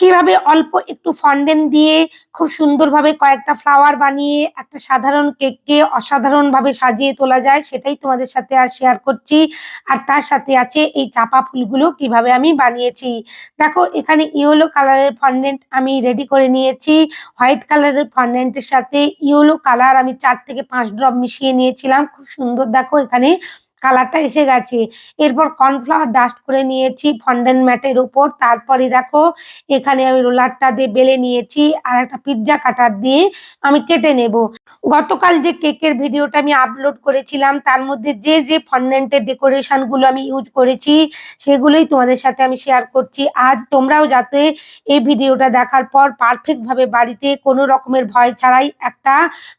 কীভাবে অল্প একটু ফন্ডেন্ট দিয়ে খুব সুন্দরভাবে কয়েকটা ফ্লাওয়ার বানিয়ে একটা সাধারণ কেককে অসাধারণভাবে সাজিয়ে তোলা যায়, সেটাই তোমাদের সাথে আর শেয়ার করছি। আর তার সাথে আছে এই চাপা ফুলগুলো কীভাবে আমি বানিয়েছি। দেখো, এখানে ইয়েলো কালারের ফন্ডেন্ট আমি রেডি করে নিয়েছি। হোয়াইট কালারের ফন্ডেন্টের সাথে ইয়েলো কালার আমি চার থেকে পাঁচ ড্রপ মিশিয়ে নিয়েছিলাম। খুব সুন্দর, দেখো, এখানে কালারটা এসে গেছে। এরপর কর্নফ্লাওয়ার ডাস্ট করে নিয়েছি ফন্ডেন্ট ম্যাটের উপর। তারপরে দেখো, এখানে আমি রোলারটা দিয়ে বেলে নিয়েছি আর একটা পিৎজা কাটার দিয়ে আমি কেটে নেব। গতকাল যে কেকের ভিডিওটা আমি আপলোড করেছিলাম, তার মধ্যে যে যে ফন্ডেন্টের ডেকোরেশনগুলো আমি ইউজ করেছি, সেগুলোই তোমাদের সাথে আমি শেয়ার করছি। আজ তোমরাও যাতে এই ভিডিওটা দেখার পর পারফেক্টভাবে বাড়িতে কোনো রকমের ভয় ছাড়াই একটা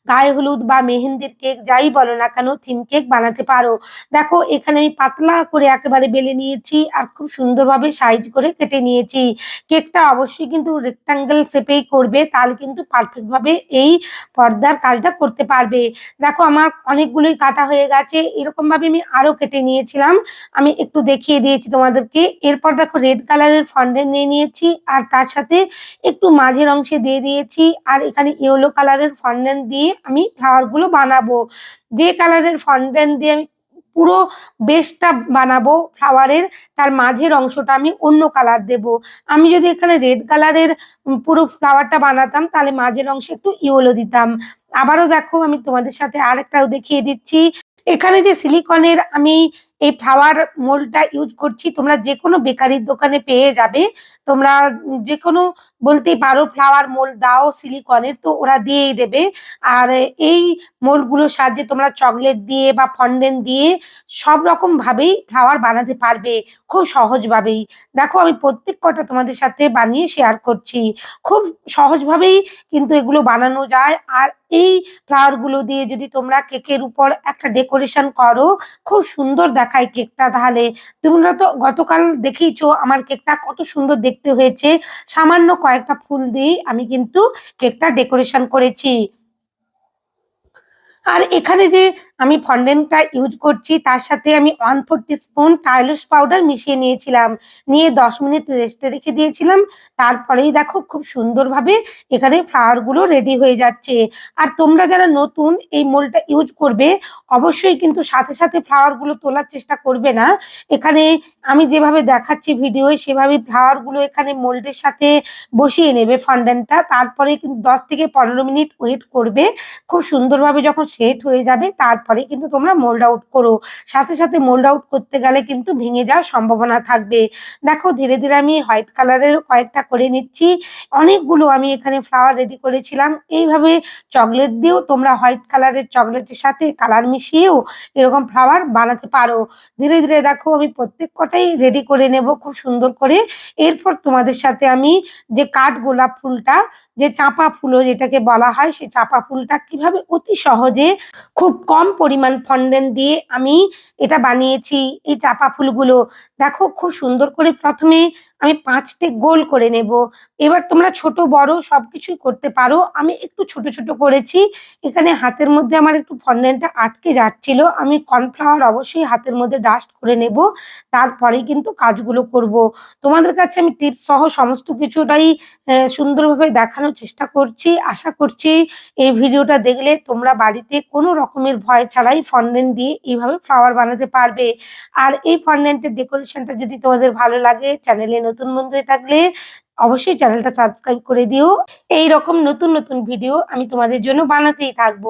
গায়ে হলুদ বা মেহেন্দির কেক যাই বলো না কেন থিম কেক বানাতে পারো। দেখো, এখানে আমি পাতলা করে একেবারে বেলে নিয়েছি আর খুব সুন্দরভাবে সাইজ করে কেটে নিয়েছি। কেকটা অবশ্যই কিন্তু রেক্টাঙ্গেল শেপেই করবে, তাহলে কিন্তু পারফেক্টভাবে এই পর্দার কাজটা করতে পারবে। দেখো, আমার অনেকগুলোই কাটা হয়ে গেছে এরকম ভাবে আমি আরও কেটে নিয়েছিলাম। আমি একটু দেখিয়ে দিয়েছি তোমাদেরকে। এরপর দেখো রেড কালারের ফন্ডেন্ট নিয়ে নিয়েছি আর তার সাথে একটু মাঝের অংশে দিয়ে দিয়েছি আর এখানে ইয়েলো কালারের ফন্ডেন্ট দিয়ে আমি ফ্লাওয়ারগুলো বানাবো। যে কালারের ফন্ডেন্ট দিয়ে আমি পুরো বেসটা বানাবো ফ্লাওয়ারের তার মাঝের অংশটা আমি অন্য কালার দেব। আমি যদি এখানে রেড কালারের পুরো ফ্লাওয়ারটা বানাতাম, তাহলে মাঝের অংশে একটু ইয়েলো দিতাম। আবারও দেখো, আমি তোমাদের সাথে আরেকটাও দেখিয়ে দিচ্ছি। এখানে যে সিলিকনের আমি এই ফ্লাওয়ার মোল্ডটা ইউজ করছি। তোমরা যে কোনো বেকারির দোকানে পেয়ে যাবে। তোমরা যে কোনো বলতেই পারো ফ্লাওয়ার মোল্ড দাও সিলিকনের তো ওরা দিয়েই দেবে। আর এই মোল্ডগুলোর সাহায্যে তোমরা চকলেট দিয়ে বা ফন্ডেন দিয়ে সব রকম ভাবেই ফ্লাওয়ার বানাতে পারবে খুব সহজভাবেই। দেখো, আমি প্রত্যেক কটা তোমাদের সাথে বানিয়ে শেয়ার করছি। খুব সহজভাবেই কিন্তু এগুলো বানানো যায়। আর এই ফ্লাওয়ারগুলো দিয়ে যদি তোমরা কেকের উপর একটা ডেকোরেশন করো, খুব সুন্দর দেখায় কেকটা তাহলে তোমরা তো গতকাল দেখেইছো আমার কেকটা কত সুন্দর দেখতে হয়েছে। সামান্য কয়েকটা ফুল দিয়েই আমি কিন্তু কেকটা ডেকোরেশন করেছি। আর এখানে যে আমি ফন্ডেনটা ইউজ করছি, তার সাথে আমি one four spoon tiles powder মিশিয়ে নিয়েছিলাম। নিয়ে দশ মিনিট রেস্টে রেখে দিয়েছিলাম। তারপরেই দেখো খুব সুন্দরভাবে এখানে ফ্লাওয়ারগুলো রেডি হয়ে যাচ্ছে। আর তোমরা যারা নতুন এই মোলটা ইউজ করবে, অবশ্যই কিন্তু সাথে সাথে ফ্লাওয়ারগুলো তোলার চেষ্টা করবে না। এখানে আমি যেভাবে দেখাচ্ছি ভিডিওয় সেভাবে ফ্লাওয়ারগুলো এখানে মোল্ডের সাথে বসিয়ে নেবে ফন্ডেন্টটা তারপরে কিন্তু দশ থেকে পনেরো মিনিট ওয়েট করবে। খুব সুন্দরভাবে যখন সেট হয়ে যাবে, তারপরে কিন্তু তোমরা মোল্ড আউট করো। সাথে সাথে মোল্ড আউট করতে গেলে কিন্তু ভেঙে যাওয়ার সম্ভাবনা থাকবে। দেখো, ধীরে ধীরে আমি হোয়াইট কালারের কয়েকটা করে নিচ্ছি। অনেকগুলো আমি এখানে ফ্লাওয়ার রেডি করেছিলাম। এইভাবে চকলেট দিয়েও তোমরা হোয়াইট কালারের চকলেটের সাথে কালার মিশিয়েও এরকম ফ্লাওয়ার বানাতে পারো। ধীরে ধীরে দেখো, আমি প্রত্যেক কটাই রেডি করে নেব খুব সুন্দর করে। এরপর তোমাদের সাথে আমি যে কাঠ গোলাপ ফুলটা, যে চাঁপা ফুলও যেটাকে বলা হয়, সেই চাঁপা ফুলটা কীভাবে অতি সহজে খুব কম পরিমাণ ফন্ডেন্ট দিয়ে আমি এটা বানিয়েছি, এই চাপা ফুলগুলো। দেখো খুব সুন্দর করে প্রথমে আমি পাঁচটে গোল করে নেব। এবার তোমরা ছোট, বড় সবকিছুই করতে পারো। আমি একটু ছোট ছোট করেছি। এখানে হাতের মধ্যে আমার একটু ফন্ডেন্টটা আটকে যাচ্ছিল। আমি কর্নফ্লাওয়ার অবশ্যই হাতের মধ্যে ডাস্ট করে নেব। তারপরেই কিন্তু কাজগুলো করব। তোমাদের কাছে আমি টিপস সহ সমস্ত কিছুটাই সুন্দরভাবে দেখানোর চেষ্টা করছি। আশা করছি এই ভিডিওটা দেখলে তোমরা বাড়িতে কোনো রকমের ভয় ছাড়াই ফন্ডেন্ট দিয়ে এইভাবে ফ্লাওয়ার বানাতে পারবে। আর এই ফন্ডেন্টের ডেকোরেশনটা যদি তোমাদের ভালো লাগে চ্যানেলে নতুন বন্ধু হয়ে থাকলে অবশ্যই চ্যানেলটা সাবস্ক্রাইব করে দিও। এই রকম নতুন নতুন ভিডিও আমি তোমাদের জন্য বানাতেই থাকব।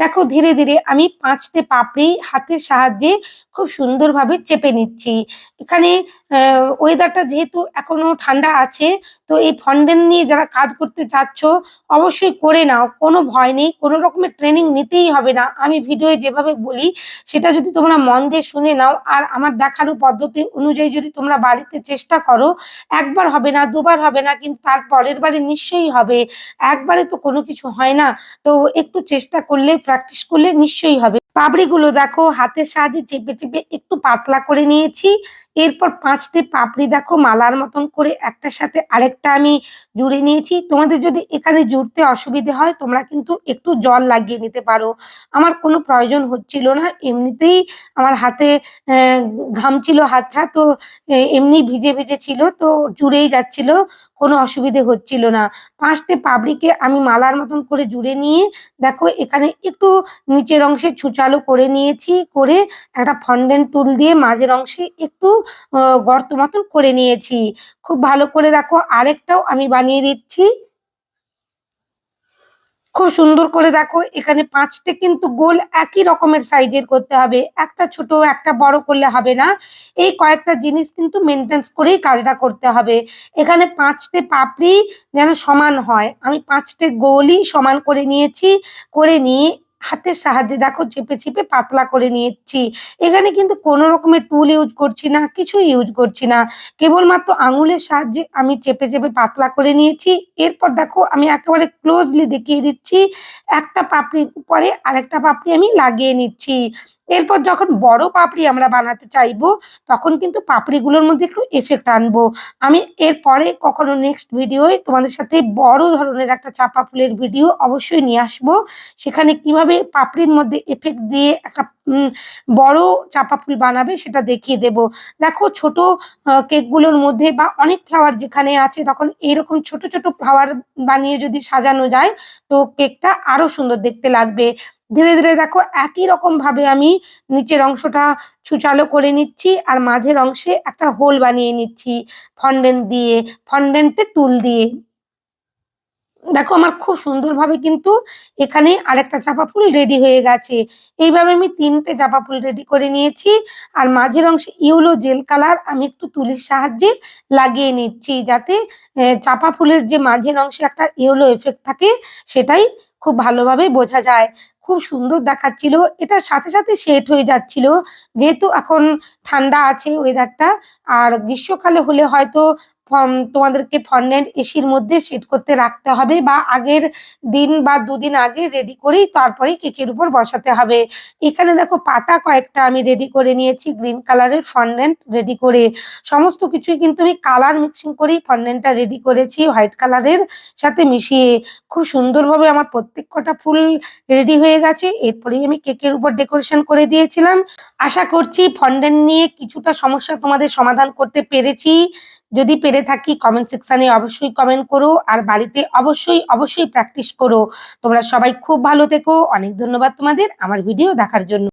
দেখো, ধীরে ধীরে আমি পাঁচটে পাপড়ি হাতের সাহায্যে খুব সুন্দরভাবে চেপে নিচ্ছি। এখানে ওয়েদারটা যেহেতু এখনও ঠান্ডা আছে, তো এই ফন্ডেন নিয়ে যারা কাজ করতে চাচ্ছ, অবশ্যই করে নাও। কোনো ভয় নেই, কোনো রকমের ট্রেনিং নিতেই হবে না। আমি ভিডিওয়ে যেভাবে বলি, সেটা যদি তোমরা মন দিয়ে শুনে নাও, আর আমার দেখানো পদ্ধতি অনুযায়ী যদি তোমরা বাড়িতে চেষ্টা করো, একবার হবে না, দুবার হবে না, কিন্তু তার পরের বারে নিশ্চয়ই হবে। একবারে তো কোনো কিছু হয় না। তো একটু চেষ্টা করলে প্র্যাকটিস করলে নিশ্চয়ই হবে। পাপড়িগুলো দেখো, হাতের সাহায্যে চেপে চেপে একটু পাতলা করে নিয়েছি। এরপর পাঁচটি পাপড়ি দেখো, মালার মতন করে একটার সাথে আরেকটা আমি জুড়ে নিয়েছি। তোমাদের যদি এখানে জুড়তে অসুবিধে হয়, তোমরা কিন্তু একটু জল লাগিয়ে নিতে পারো। আমার কোনো প্রয়োজন হচ্ছিল না, এমনিতেই আমার হাতে ঘামছিল হাতটা তো এমনি ভিজে ভিজে ছিল, তো জুড়েই যাচ্ছিল। কোনো অসুবিধে হচ্ছিল না। পাঁচটি পাবড়িকে আমি মালার মতন করে জুড়ে নিয়ে, দেখো এখানে একটু নিচের অংশে ছুচালো করে নিয়েছি, করে একটা ফন্ডেন টুল দিয়ে মাঝের অংশে একটু গর্ত মতন করে নিয়েছি। খুব ভালো করে দেখো আরেকটাও আমি বানিয়ে দিচ্ছি। খুব সুন্দর করে দেখো, এখানে পাঁচটে কিন্তু গোল একই রকমের সাইজের করতে হবে। একটা ছোট, একটা বড় করলে হবে না। এই কয়েকটা জিনিস কিন্তু মেনটেন্স করেই কাজটা করতে হবে। এখানে পাঁচটে পাপড়ি যেন সমান হয়। আমি পাঁচটে গোলই সমান করে নিয়েছি। করে নিয়ে হাতের সাহায্যে, দেখো চেপে চেপে পাতলা করে নিয়েছি। এখানে কিন্তু কোনো রকমের টুল ইউজ করছি না কিছু ইউজ করছি না। কেবলমাত্র আঙুলের সাহায্যে আমি চেপে চেপে পাতলা করে নিয়েছি। এরপর দেখো আমি একেবারে ক্লোজলি দেখিয়ে দিচ্ছি। একটা পাপড়ির উপরে আরেকটা পাপড়ি আমি লাগিয়ে নিচ্ছি। এরপর যখন বড় পাপড়ি আমরা বানাতে চাইব, তখন কিন্তু পাপড়িগুলোর মধ্যে একটু এফেক্ট আনব। আমি এরপরে কখনো নেক্সট ভিডিওয় তোমাদের সাথে বড় ধরনের একটা চাপা ফুলের ভিডিও অবশ্যই নিয়ে আসব। সেখানে কীভাবে পাপড়ির মধ্যে এফেক্ট দিয়ে একটা বড় চাপা ফুল বানাবে সেটা দেখিয়ে দেব। দেখো ছোট কেকগুলোর মধ্যে বা অনেক ফ্লাওয়ার যেখানে আছে তখন এরকম ছোট ছোট ফ্লাওয়ার বানিয়ে যদি সাজানো যায়, তো কেকটা আরও সুন্দর দেখতে লাগবে। ধীরে ধীরে দেখো একই রকম ভাবে আমি নিচের অংশটা ছুচালো করে নিচ্ছি আর মাঝের অংশে একটা হোল বানিয়ে নিচ্ছি। ফন্ডেন্ট দিয়ে ফন্ডেন্টে টুল দিয়ে। দেখো আমার খুব সুন্দরভাবে কিন্তু এখানে আরেকটা চাপা ফুল রেডি হয়ে গেছে। এইভাবে আমি তিনটে চাপা ফুল রেডি করে নিয়েছি আর মাঝের অংশে ইউলো জেল কালার আমি একটু তুলির সাহায্যে লাগিয়ে নিচ্ছি যাতে চাপা ফুলের যে মাঝের অংশে একটা ইয়েলো এফেক্ট থাকে সেটাই খুব ভালোভাবে বোঝা যায়। খুব সুন্দর দেখাচ্ছিল। এটার সাথে সাথে সেট হয়ে যাচ্ছিল। যেহেতু এখন ঠান্ডা আছে ওয়েদারটা আর গ্রীষ্মকালে হলে হয়তো তোমাদেরকে ফন্ডেন্ট এসির মধ্যে সেট করতে রাখতে হবে বা আগের দিন বা দুদিন আগে রেডি করেই তারপরে কেকের উপর বসাতে হবে। এখানে দেখো পাতা কয়েকটা আমি রেডি করে নিয়েছি গ্রিন কালারের ফন্ডেন্ট রেডি করে। সমস্ত কিছুই কিন্তু আমি কালার মিক্সিং করেই ফন্ডেন্টটা রেডি করেছি হোয়াইট কালারের সাথে মিশিয়ে। খুব সুন্দরভাবে আমার প্রত্যেক কটা ফুল রেডি হয়ে গেছে। এরপরেই আমি কেকের উপর ডেকোরেশন করে দিয়েছিলাম। আশা করছি ফন্ডেন্ট নিয়ে কিছুটা সমস্যা তোমাদের সমাধান করতে পেরেছি। যদি পেরে থাকি কমেন্ট সেকশনে অবশ্যই কমেন্ট করো। আর বাড়িতে অবশ্যই অবশ্যই প্র্যাকটিস করো। তোমরা সবাই খুব ভালো থেকো। অনেক ধন্যবাদ তোমাদের আমার ভিডিও দেখার জন্য।